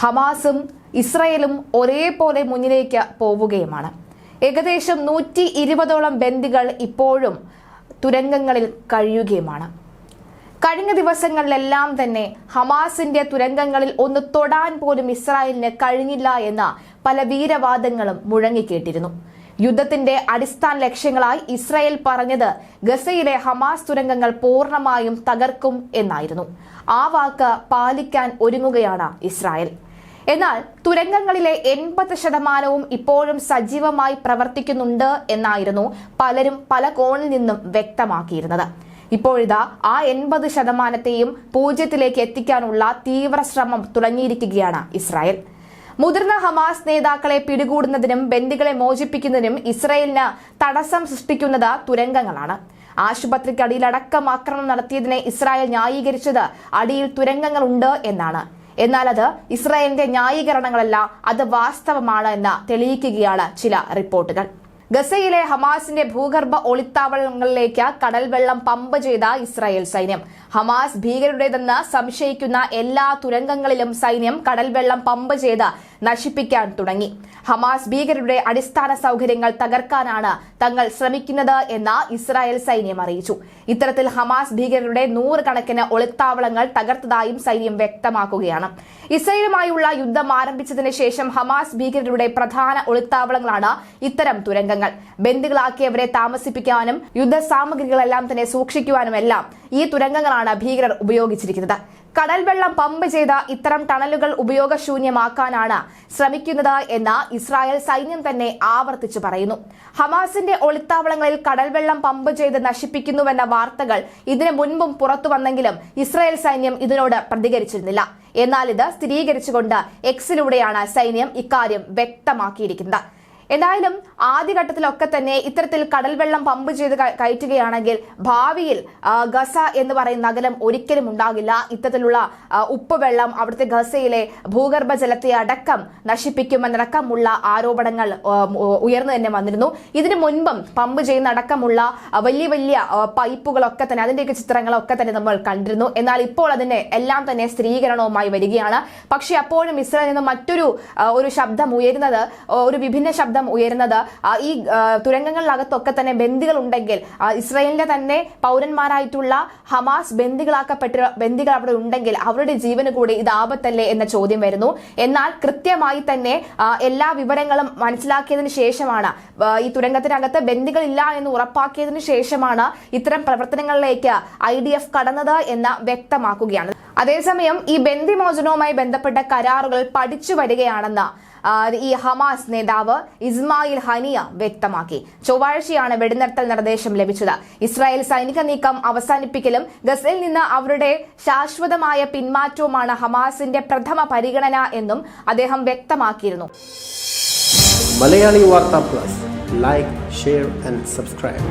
ഹമാസും ഇസ്രയേലും ഒരേപോലെ മുന്നിലേക്ക് പോവുകയുമാണ്. ഏകദേശം നൂറ്റി ഇരുപതോളം ബന്ദികൾ ഇപ്പോഴും തുരങ്കങ്ങളിൽ കഴിയുകയുമാണ്. കഴിഞ്ഞ ദിവസങ്ങളിലെല്ലാം തന്നെ ഹമാസിന്റെ തുരങ്കങ്ങളിൽ ഒന്ന് തൊടാൻ പോലും ഇസ്രായേലിന് കഴിഞ്ഞില്ല എന്ന പല വീരവാദങ്ങളും മുഴങ്ങിക്കേട്ടിരുന്നു. യുദ്ധത്തിന്റെ അടിസ്ഥാന ലക്ഷ്യങ്ങളായി ഇസ്രായേൽ പറഞ്ഞത് ഗസയിലെ ഹമാസ് തുരങ്കങ്ങൾ പൂർണമായും തകർക്കും എന്നായിരുന്നു. ആ വാക്ക് പാലിക്കാൻ ഒരുങ്ങുകയാണ് ഇസ്രായേൽ. എന്നാൽ തുരങ്കങ്ങളിലെ എൺപത് ശതമാനവും ഇപ്പോഴും സജീവമായി പ്രവർത്തിക്കുന്നുണ്ട് എന്നായിരുന്നു പലരും പല കോണിൽ നിന്നും വ്യക്തമാക്കിയിരുന്നത്. ഇപ്പോഴിതാ ആ എൺപത് ശതമാനത്തെയും പൂജ്യത്തിലേക്ക് എത്തിക്കാനുള്ള തീവ്ര ശ്രമം തുടങ്ങിയിരിക്കുകയാണ് ഇസ്രായേൽ. മുതിർന്ന ഹമാസ് നേതാക്കളെ പിടികൂടുന്നതിനും ബന്ദികളെ മോചിപ്പിക്കുന്നതിനും ഇസ്രായേലിന് തടസ്സം സൃഷ്ടിക്കുന്നത് തുരങ്കങ്ങളാണ്. ആശുപത്രിക്കടിയിലടക്കം ആക്രമണം നടത്തിയതിനെ ഇസ്രായേൽ ന്യായീകരിച്ചത് അടിയിൽ തുരങ്കങ്ങളുണ്ട് എന്നാണ്. എന്നാൽ അത് ഇസ്രായേലിന്റെ ന്യായീകരണങ്ങളല്ല അത് വാസ്തവമാണ് എന്ന് തെളിയിക്കുകയാണ് ചില റിപ്പോർട്ടുകൾ. ഗസയിലെ ഹമാസിന്റെ ഭൂഗർഭ ഒളിത്താവളങ്ങളിലേക്ക് കടൽ വെള്ളം പമ്പ് ചെയ്ത ഇസ്രായേൽ സൈന്യം. ഹമാസ് ഭീകരരുടേതെന്ന് സംശയിക്കുന്ന എല്ലാ തുരങ്കങ്ങളിലും സൈന്യം കടൽ വെള്ളം പമ്പ് ചെയ്ത് നശിപ്പിക്കാൻ തുടങ്ങി. ഹമാസ് ഭീകരരുടെ അടിസ്ഥാന സൗകര്യങ്ങൾ തകർക്കാനാണ് തങ്ങൾ ശ്രമിക്കുന്നത് എന്ന് ഇസ്രായേൽ സൈന്യം അറിയിച്ചു. ഇത്തരത്തിൽ ഹമാസ് ഭീകരരുടെ നൂറുകണക്കിന് ഒളിത്താവളങ്ങൾ തകർത്തതായും സൈന്യം വ്യക്തമാക്കുകയാണ്. ഇസ്രയേലുമായുള്ള യുദ്ധം ആരംഭിച്ചതിന് ശേഷം ഹമാസ് ഭീകരരുടെ പ്രധാന ഒളിത്താവളങ്ങളാണ് ഇത്തരം തുരങ്കങ്ങൾ. ബന്ദികളാക്കിയവരെ താമസിപ്പിക്കാനും യുദ്ധ സാമഗ്രികളെല്ലാം തന്നെ സൂക്ഷിക്കുവാനുമെല്ലാം ഈ തുരങ്കങ്ങളാണ് ഭീകരർ ഉപയോഗിച്ചിരിക്കുന്നത്. കടൽ വെള്ളം പമ്പ് ചെയ്ത ഇത്തരം ടണലുകൾ ഉപയോഗശൂന്യമാക്കാനാണ് ശ്രമിക്കുന്നത് എന്ന് ഇസ്രായേൽ സൈന്യം തന്നെ ആവർത്തിച്ചു പറയുന്നു. ഹമാസിന്റെ ഒളിത്താവളങ്ങളിൽ കടൽ വെള്ളം പമ്പ് ചെയ്ത് നശിപ്പിക്കുന്നുവെന്ന വാർത്തകൾ ഇതിനു മുൻപും പുറത്തു വന്നെങ്കിലും ഇസ്രായേൽ സൈന്യം ഇതിനോട് പ്രതികരിച്ചിരുന്നില്ല. എന്നാൽ ഇത് സ്ഥിരീകരിച്ചുകൊണ്ട് എക്സിലൂടെയാണ് സൈന്യം ഇക്കാര്യം വ്യക്തമാക്കിയിരിക്കുന്നത്. എന്തായാലും ആദ്യഘട്ടത്തിലൊക്കെ തന്നെ ഇത്തരത്തിൽ കടൽ വെള്ളം പമ്പ് ചെയ്ത് കയറ്റുകയാണെങ്കിൽ ഭാവിയിൽ ഗസ എന്ന് പറയുന്ന നഗരം ഒരിക്കലും ഉണ്ടാകില്ല. ഇത്തരത്തിലുള്ള ഉപ്പുവെള്ളം ഉപ്പ് വെള്ളം അവിടുത്തെ ഗസയിലെ ഭൂഗർഭ ജലത്തെ അടക്കം നശിപ്പിക്കുമെന്നടക്കമുള്ള ആരോപണങ്ങൾ ഉയർന്നു തന്നെ വന്നിരുന്നു. ഇതിനു മുൻപും പമ്പ് ചെയ്യുന്ന അടക്കമുള്ള വലിയ വലിയ പൈപ്പുകളൊക്കെ തന്നെ അതിന്റെയൊക്കെ ചിത്രങ്ങളൊക്കെ തന്നെ നമ്മൾ കണ്ടിരുന്നു. എന്നാൽ ഇപ്പോൾ അതിന് എല്ലാം തന്നെ സ്ഥിരീകരണവുമായി വരികയാണ്. പക്ഷേ അപ്പോഴും ഇസ്രായേലിൽ നിന്ന് മറ്റൊരു ഒരു ശബ്ദം ഉയരുന്നത് ഒരു വിഭിന്ന ശബ്ദം ഉയരുന്നത്. ഈ തുരങ്കങ്ങളിലകത്തൊക്കെ തന്നെ ബന്ദികൾ ഉണ്ടെങ്കിൽ ഇസ്രയേലിന്റെ തന്നെ പൗരന്മാരായിട്ടുള്ള ഹമാസ് ബന്ദികളാക്കപ്പെട്ട ബന്ദികൾ അവിടെ ഉണ്ടെങ്കിൽ അവരുടെ ജീവന് കൂടി ഇത് ആപത്തല്ലേ എന്ന ചോദ്യം വരുന്നു. എന്നാൽ കൃത്യമായി തന്നെ എല്ലാ വിവരങ്ങളും മനസ്സിലാക്കിയതിനു ശേഷമാണ് ഈ തുരങ്കത്തിനകത്ത് ബന്ദികളില്ല എന്ന് ഉറപ്പാക്കിയതിനു ശേഷമാണ് ഇത്തരം പ്രവർത്തനങ്ങളിലേക്ക് ഐ ഡി എഫ് കടന്നത് എന്ന് വ്യക്തമാക്കുകയാണ്. അതേസമയം ഈ ബന്ദിമോചനവുമായി ബന്ധപ്പെട്ട കരാറുകൾ പഠിച്ചു വരികയാണെന്ന് ഈ ഹമാസ് നേതാവ് ഇസ്മായിൽ ഹനിയ വ്യക്തമാക്കി. ചൊവ്വാഴ്ചയാണ് വെടിനിർത്തൽ നിർദ്ദേശം ലഭിച്ചത്. ഇസ്രായേൽ സൈനിക നീക്കം അവസാനിപ്പിക്കലും ഗസയിൽ നിന്ന് അവരുടെ ശാശ്വതമായ പിന്മാറ്റവുമാണ് ഹമാസിന്റെ പ്രഥമ പരിഗണന എന്നും അദ്ദേഹം വ്യക്തമാക്കിയിരുന്നു. Malayali Vartha plus. Like share and subscribe